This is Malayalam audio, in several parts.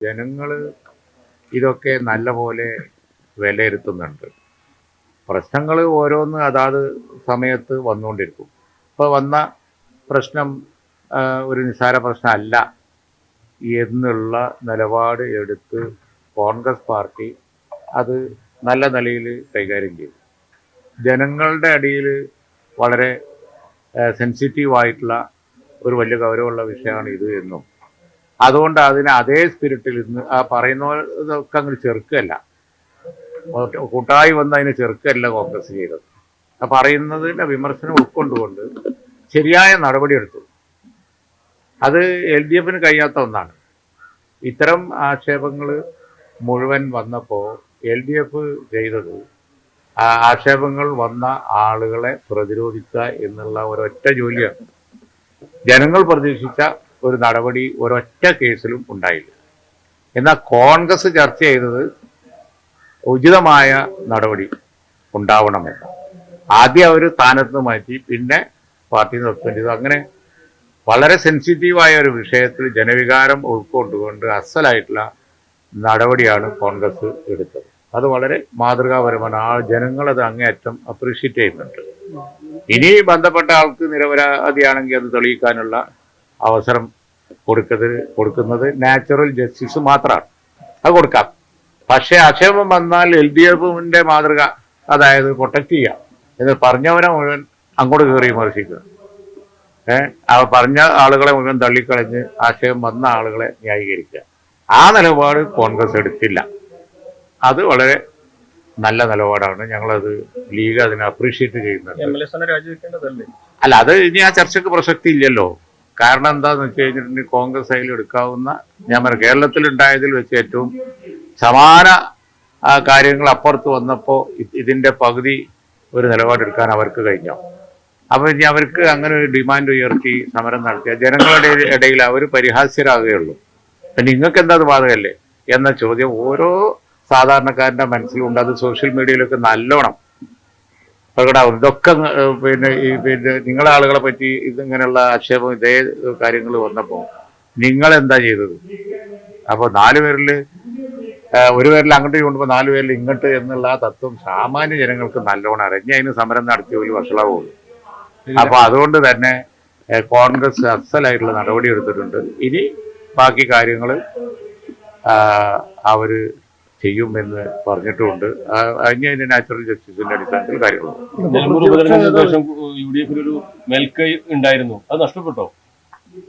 ജനങ്ങൾ ഇതൊക്കെ നല്ലപോലെ വിലയിരുത്തുന്നുണ്ട്. പ്രശ്നങ്ങൾ ഓരോന്ന് അതാത് സമയത്ത് വന്നുകൊണ്ടിരിക്കും ഇപ്പോൾ വന്ന പ്രശ്നം ഒരു നിസ്സാര പ്രശ്നമല്ല എന്നുള്ള നിലപാട് എടുത്ത് കോൺഗ്രസ് പാർട്ടി അത് നല്ല നിലയിൽ കൈകാര്യം ചെയ്തു. ജനങ്ങളുടെ അടിയിൽ വളരെ സെൻസിറ്റീവ് ആയിട്ടുള്ള ഒരു വലിയ ഗൗരവമുള്ള വിഷയമാണ് ഇത് എന്നും. അതുകൊണ്ട് അതിനെ അതേ സ്പിരിറ്റിൽ ഇന്ന് ആ പറയുന്നതൊക്കെ അങ്ങ് ചെറുക്കല്ല. കൂട്ടായി വന്ന് അതിനെ ചെറുക്കല്ല കോൺഗ്രസ് ചെയ്തത്. ആ പറയുന്നതിന്റെ വിമർശനം ഉൾക്കൊണ്ടുകൊണ്ട് ശരിയായ നടപടിയെടുത്തു അത് എൽ ഡി എഫിന് കഴിയാത്ത ഒന്നാണ്. ഇത്തരം ആക്ഷേപങ്ങൾ മുഴുവൻ വന്നപ്പോൾ എൽ ഡി എഫ് ചെയ്തത് ആ ആക്ഷേപങ്ങൾ വന്ന ആളുകളെ പ്രതിരോധിക്കുക എന്നുള്ള ഒരൊറ്റ ജോലിയാണ്. ജനങ്ങൾ പ്രതീക്ഷിച്ച ഒരു നടപടി ഒരൊറ്റ കേസിലും ഉണ്ടായില്ല. എന്നാൽ കോൺഗ്രസ് ചർച്ച ചെയ്തത് ഉചിതമായ നടപടി ഉണ്ടാവണമെന്ന്. ആദ്യം അവർ സ്ഥാനത്ത് മാറ്റി പിന്നെ പാർട്ടി സസ്പെൻഡ് ചെയ്തു. അങ്ങനെ വളരെ സെൻസിറ്റീവായ ഒരു വിഷയത്തിൽ ജനവികാരം ഉൾക്കൊണ്ടുകൊണ്ട് അസലായിട്ടുള്ള നടപടിയാണ് കോൺഗ്രസ് എടുത്തത്. അത് വളരെ മാതൃകാപരമാണ്. ആ ജനങ്ങളത് അങ്ങേയറ്റം അപ്രീഷിയേറ്റ് ചെയ്യുന്നുണ്ട്. ഇനി ബന്ധപ്പെട്ട ആൾക്ക് നിരപരാധിയാണെങ്കിൽ അത് തെളിയിക്കാനുള്ള അവസരം കൊടുക്കുന്നത് കൊടുക്കുന്നത് നാച്ചുറൽ ജസ്റ്റിസ് മാത്രമാണ്. അത് കൊടുക്കാം. പക്ഷേ അക്ഷേപം വന്നാൽ എൽ ഡി എഫിന്റെ മാതൃക അതായത് പ്രൊട്ടക്ട് ചെയ്യാം. എന്ന് പറഞ്ഞവനെ മുഴുവൻ അങ്ങോട്ട് കയറി വിമർശിക്കുക. ഏഹ് പറഞ്ഞ ആളുകളെ മുഴുവൻ തള്ളിക്കളഞ്ഞ് ആശയം വന്ന ആളുകളെ ന്യായീകരിക്കുക. ആ നിലപാട് കോൺഗ്രസ് എടുത്തില്ല. അത് വളരെ നല്ല നിലപാടാണ്. ഞങ്ങളത് ലീഗ് അതിനെ അപ്രീഷിയേറ്റ് ചെയ്യുന്നുണ്ട്. അല്ല അത് ഇനി ആ ചർച്ചക്ക് പ്രസക്തി ഇല്ലല്ലോ. കാരണം എന്താന്ന് വെച്ച് കഴിഞ്ഞിട്ടുണ്ടെങ്കിൽ കോൺഗ്രസ് അതിൽ എടുക്കാവുന്ന ഞാൻ പറയാം കേരളത്തിൽ ഉണ്ടായതിൽ വെച്ച് ഏറ്റവും സമാന കാര്യങ്ങൾ അപ്പുറത്ത് വന്നപ്പോൾ ഇതിന്റെ പകുതി ഒരു നിലപാടെടുക്കാൻ അവർക്ക് കഴിഞ്ഞു. അപ്പോൾ ഇനി അവർക്ക് അങ്ങനെ ഒരു ഡിമാൻഡ് ഉയർത്തി സമരം നടത്തിയ ജനങ്ങളുടെ ഇടയിൽ അവർ പരിഹാസ്യരാകുകയുള്ളൂ. പിന്നെ നിങ്ങൾക്ക് എന്താ അത് ബാധകല്ലേ എന്ന ചോദ്യം ഓരോ സാധാരണക്കാരന്റെ മനസ്സിലുണ്ട്. അത് സോഷ്യൽ മീഡിയയിലൊക്കെ നല്ലോണം പ്രകടാവും ഇതൊക്കെ പിന്നെ ഈ പിന്നെ നിങ്ങളെ ആളുകളെ പറ്റി ഇതിങ്ങനെയുള്ള ആക്ഷേപം ഇതേ കാര്യങ്ങൾ വന്നപ്പോൾ നിങ്ങൾ എന്താ ചെയ്തത്? അപ്പോൾ നാല് പേരിൽ ഒരു പേരിൽ അങ്ങോട്ട് കൊണ്ടുമ്പോൾ നാല് പേരിൽ ഇങ്ങോട്ട് എന്നുള്ള ആ തത്വം സാമാന്യ ജനങ്ങൾക്ക് നല്ലോണം അറിഞ്ഞ് അതിന് സമരം നടത്തിയ ഒരു വഷളാവുള്ളൂ അപ്പൊ അതുകൊണ്ട് തന്നെ കോൺഗ്രസ് അസലായിട്ടുള്ള നടപടി എടുത്തിട്ടുണ്ട്. ഇനി ബാക്കി കാര്യങ്ങൾ അവർ ചെയ്യുമെന്ന് പറഞ്ഞിട്ടുമുണ്ട് അതിന് അതിന്റെ നാച്ചുറൽ ജസ്റ്റിസിന്റെ അടിസ്ഥാനത്തിൽ കാര്യങ്ങളുണ്ട്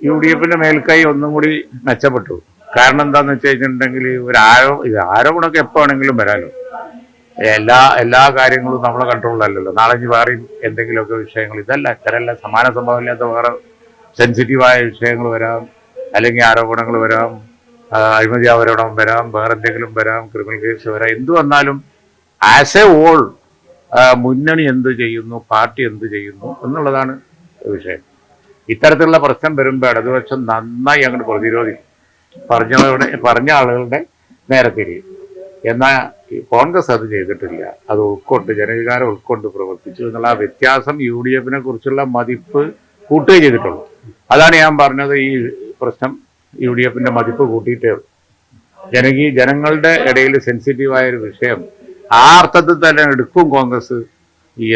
യു ഡി എഫിന്റെ മേൽക്കൈ ഒന്നും കൂടി മെച്ചപ്പെട്ടു. കാരണം എന്താന്ന് വെച്ച് കഴിഞ്ഞിട്ടുണ്ടെങ്കിൽ ഒരു ആരോ ഇത് ആരോപണമൊക്കെ എപ്പോ ആണെങ്കിലും വരാലോ. എല്ലാ എല്ലാ കാര്യങ്ങളും നമ്മളെ കൺട്രോളിലല്ലല്ലോ നാളെ ഇനി വേറെയും എന്തെങ്കിലുമൊക്കെ വിഷയങ്ങൾ ഇതല്ല ഇത്തരമല്ല സമാന സംഭവമില്ലാത്ത വേറെ സെൻസിറ്റീവായ വിഷയങ്ങൾ വരാം. അല്ലെങ്കിൽ ആരോപണങ്ങൾ വരാം. അഴിമതി ആരോപണം വരാം വേറെ എന്തെങ്കിലും വരാം ക്രിമിനൽ കേസ് വരാം എന്ത് വന്നാലും ആസ് എ ഓൾ മുന്നണി എന്ത് ചെയ്യുന്നു പാർട്ടി എന്ത് ചെയ്യുന്നു എന്നുള്ളതാണ് വിഷയം. ഇത്തരത്തിലുള്ള പ്രശ്നം വരുമ്പോൾ ഇടതുപക്ഷം നന്നായി അങ്ങോട്ട് പ്രതിരോധിക്കും. പറഞ്ഞവരുടെ പറഞ്ഞ ആളുകളുടെ നേരെ തിരിയും എന്നാൽ കോൺഗ്രസ് അത് ചെയ്തിട്ടില്ല. അത് ഉൾക്കൊണ്ട് ജനവികാരം ഉൾക്കൊണ്ട് പ്രവർത്തിച്ചു എന്നുള്ള ആ വ്യത്യാസം യു ഡി എഫിനെ കുറിച്ചുള്ള മതിപ്പ് കൂട്ടുകയും ചെയ്തിട്ടുള്ളൂ. അതാണ് ഞാൻ പറഞ്ഞത് ഈ പ്രശ്നം യു ഡി എഫിന്റെ മതിപ്പ് കൂട്ടിയിട്ടേ ജനകീയ ജനങ്ങളുടെ ഇടയിൽ സെൻസിറ്റീവായ ഒരു വിഷയം ആ അർത്ഥത്തിൽ തന്നെ എടുക്കും കോൺഗ്രസ്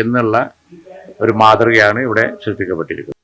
എന്നുള്ള ഒരു മാതൃകയാണ് ഇവിടെ സൃഷ്ടിക്കപ്പെട്ടിരിക്കുന്നത്.